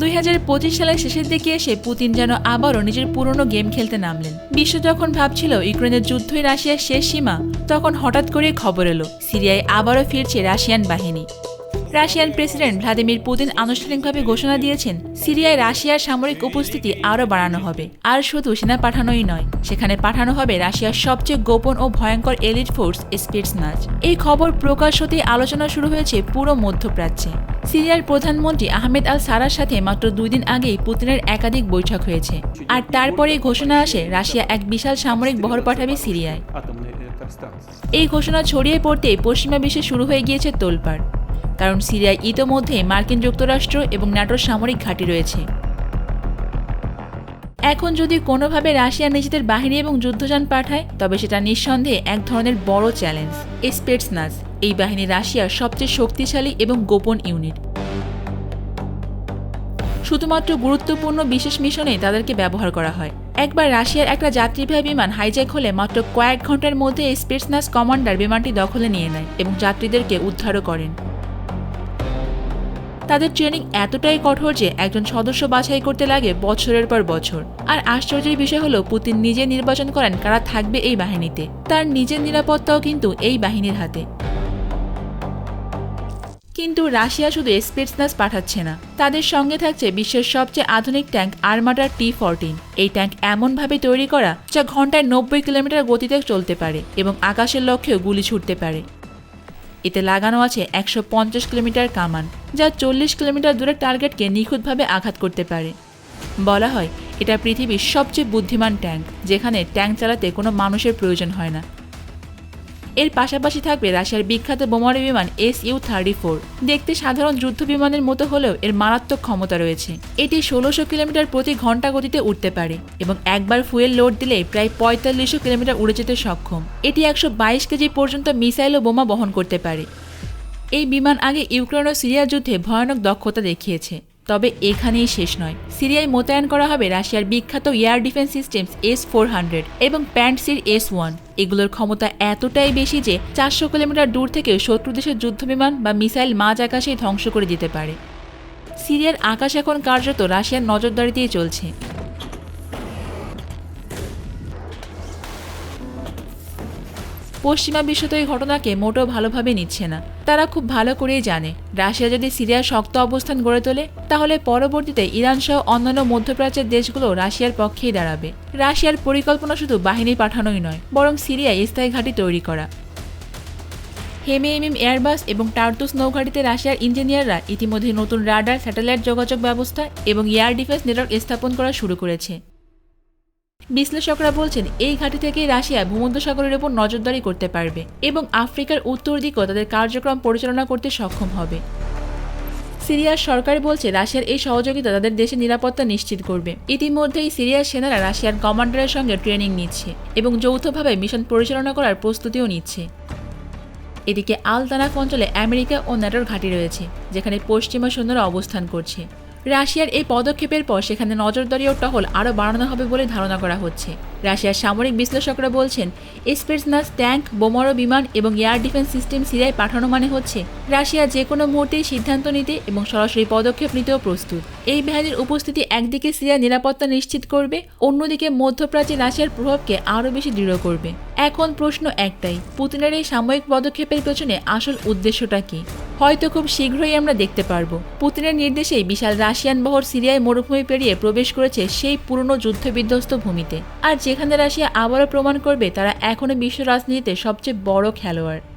দুই হাজার পঁচিশ সালের শেষের দিকে এসে পুতিন যেন আবারও নিজের পুরনো গেম খেলতে নামলেন। বিশ্ব যখন ভাবছিল ইউক্রেনের যুদ্ধই রাশিয়ার শেষ সীমা, তখন হঠাৎ করে খবর এলো, সিরিয়ায় আবারও ফিরছে রাশিয়ান বাহিনী। রাশিয়ান প্রেসিডেন্ট ভ্লাদিমির পুতিন আনুষ্ঠানিকভাবে ঘোষণা দিয়েছেন, সিরিয়ায় রাশিয়ার সামরিক উপস্থিতি আরও বাড়ানো হবে। আর শুধু সেনা পাঠানোই নয়, সেখানে পাঠানো হবে রাশিয়ার সবচেয়ে গোপন ও ভয়ঙ্কর এলিট ফোর্স স্পিটসনাজ এই খবর প্রকাশ হতেই আলোচনা শুরু হয়েছে পুরো মধ্যপ্রাচ্যে। সিরিয়ার প্রধানমন্ত্রী আহমেদ আল সারার সাথে মাত্র দুই দিন আগেই পুতিনের একাধিক বৈঠক হয়েছে। আর তারপরে ঘোষণা আসে রাশিয়া এক বিশাল সামরিক বহর পাঠাবে সিরিয়ায়। এই ঘোষণা ছড়িয়ে পড়তে পশ্চিমা বিশ্বে শুরু হয়ে গিয়েছে তোলপাড়। কারণ সিরিয়ায় ইতোমধ্যে মার্কিন যুক্তরাষ্ট্র এবং ন্যাটোর সামরিক ঘাঁটি রয়েছে। এখন যদি কোনোভাবে রাশিয়া নিজেদের বাহিনী এবং যুদ্ধযান পাঠায়, তবে সেটা নিঃসন্দেহে এক ধরনের বড় চ্যালেঞ্জ। স্পেটসনাজ এই বাহিনী রাশিয়ার সবচেয়ে শক্তিশালী এবং গোপন ইউনিট। শুধুমাত্র গুরুত্বপূর্ণ বিশেষ মিশনে তাদেরকে ব্যবহার করা হয়। একবার রাশিয়ার একটা যাত্রীবাহী বিমান হাইজ্যাক হলে মাত্র কয়েক ঘণ্টার মধ্যে স্পেটসনাস কমান্ডার বিমানটি দখলে নিয়ে নেয় এবং যাত্রীদেরকে উদ্ধারও করেন। তাদের ট্রেনিং এতটাই কঠোর যে একজন সদস্য বাছাই করতে লাগে বছরের পর বছর। আর আশ্চর্যের বিষয় হলো, পুতিন নিজে নির্বাচন করেন কারা থাকবে এই বাহিনীতে। তার নিজের নিরাপত্তাও কিন্তু এই বাহিনীর হাতে। কিন্তু রাশিয়া শুধু স্পেটসনাস পাঠাচ্ছে না। তাদের সঙ্গে থাকছে বিশ্বের সবচেয়ে আধুনিক ট্যাঙ্ক আর্মাডার টি ফোরটিন এই ট্যাঙ্ক এমনভাবে তৈরি করা যা ঘন্টায় নব্বই কিলোমিটার গতিতে চলতে পারে এবং আকাশের লক্ষ্যেও গুলি ছুটতে পারে। এতে লাগানো আছে একশো পঞ্চাশ কিলোমিটার কামান, যা চল্লিশ কিলোমিটার দূরের টার্গেটকে নিখুঁতভাবে আঘাত করতে পারে। বলা হয়, এটা পৃথিবীর সবচেয়ে বুদ্ধিমান ট্যাঙ্ক, যেখানে ট্যাঙ্ক চালাতে কোনো মানুষের প্রয়োজন হয় না। এর পাশাপাশি থাকবে রাশিয়ার বিখ্যাত বোমারু বিমান এস ইউ থার্টি ফোর। দেখতে সাধারণ যুদ্ধ বিমানের মতো হলেও এর মারাত্মক ক্ষমতা রয়েছে। এটি ষোলোশো কিলোমিটার প্রতি ঘণ্টা গতিতে উঠতে পারে এবং একবার ফুয়েল লোড দিলে প্রায় পঁয়তাল্লিশশো কিলোমিটার উড়ে যেতে সক্ষম। এটি একশো বাইশ কেজি পর্যন্ত মিসাইল ও বোমা বহন করতে পারে। এই বিমান আগে ইউক্রেন ও সিরিয়ার যুদ্ধে ভয়ানক দক্ষতা দেখিয়েছে। তবে এখানেই শেষ নয়। সিরিয়ায় মোতায়েন করা হবে রাশিয়ার বিখ্যাত air defence systems S four hundred এবং প্যান্টসির এস ওয়ান এগুলোর ক্ষমতা এতটাই বেশি যে চারশো কিলোমিটার দূর থেকে শত্রু দেশের যুদ্ধবিমান বা মিসাইল মাঝ আকাশেই ধ্বংস করে দিতে পারে। সিরিয়ার আকাশ এখন কার্যত রাশিয়ার নজরদারিতেই চলছে। পশ্চিমা বিশ্ব তো এই ঘটনাকে মোটেও ভালোভাবে নিচ্ছে না। তারা খুব ভালো করেই জানে। রাশিয়া যদি সিরিয়ার শক্ত অবস্থান গড়ে তোলে, তাহলে পরবর্তীতে ইরান সহ অন্যান্য মধ্যপ্রাচ্যের দেশগুলো রাশিয়ার পক্ষেই দাঁড়াবে। রাশিয়ার পরিকল্পনা শুধু বাহিনী পাঠানোই নয়, বরং সিরিয়ায় স্থায়ী ঘাঁটি তৈরি করা। হেমিএমিম এয়ারবাস এবং টার্তুস নৌঘাটিতে রাশিয়ার ইঞ্জিনিয়াররা ইতিমধ্যে নতুন রাডার, স্যাটেলাইট যোগাযোগ ব্যবস্থা এবং এয়ার ডিফেন্স নেটওয়ার্ক স্থাপন করা শুরু করেছে। বিশ্লেষকরা বলছেন, এই ঘাঁটি থেকে রাশিয়া ভূমধ্যসাগরের উপর নজরদারি করতে পারবে এবং আফ্রিকার উত্তর দিকেও তাদের কার্যক্রম পরিচালনা করতে সক্ষম হবে। সিরিয়ার সরকার বলছে, রাশিয়ার এই সহযোগিতা তাদের দেশের নিরাপত্তা নিশ্চিত করবে। ইতিমধ্যেই সিরিয়ার সেনারা রাশিয়ার কমান্ডারের সঙ্গে ট্রেনিং নিচ্ছে এবং যৌথভাবে মিশন পরিচালনা করার প্রস্তুতিও নিচ্ছে। এদিকে আলতানাফ অঞ্চলে আমেরিকা ও ন্যাটোর ঘাঁটি রয়েছে, যেখানে পশ্চিমা সৈন্যরা অবস্থান করছে। রাশিয়ার এই পদক্ষেপের পর সেখানে নজরদারি ও টহল আরও বাড়ানো হবে বলে ধারণা করা হচ্ছে। রাশিয়ার সামরিক বিশ্লেষকরা বলছেন, স্পেসনাস, ট্যাঙ্ক, বোমারো বিমান এবং এয়ার ডিফেন্স সিস্টেম সিরিয়ায় পাঠানো মানে হচ্ছে রাশিয়া যে কোনো মুহূর্তেই সিদ্ধান্ত নিতে এবং সরাসরি পদক্ষেপ নিতেও প্রস্তুত। এই বাহিনীর উপস্থিতি একদিকে সিরিয়ার নিরাপত্তা নিশ্চিত করবে, অন্যদিকে মধ্যপ্রাচ্যে রাশিয়ার প্রভাবকে আরও বেশি দৃঢ় করবে। এখন প্রশ্ন একটাই, পুতিনের এই সাময়িক পদক্ষেপের পেছনে আসল উদ্দেশ্যটা কি? হয়তো খুব শীঘ্রই আমরা দেখতে পারব। পুতিনের নির্দেশেই বিশাল রাশিয়ান বহর সিরিয়ায় মরুভূমি পেরিয়ে প্রবেশ করেছে সেই পুরনো যুদ্ধবিধ্বস্ত ভূমিতে। আর যেখানে রাশিয়া আবারও প্রমাণ করবে, তারা এখনও বিশ্ব রাজনীতিতে সবচেয়ে বড় খেলোয়াড়।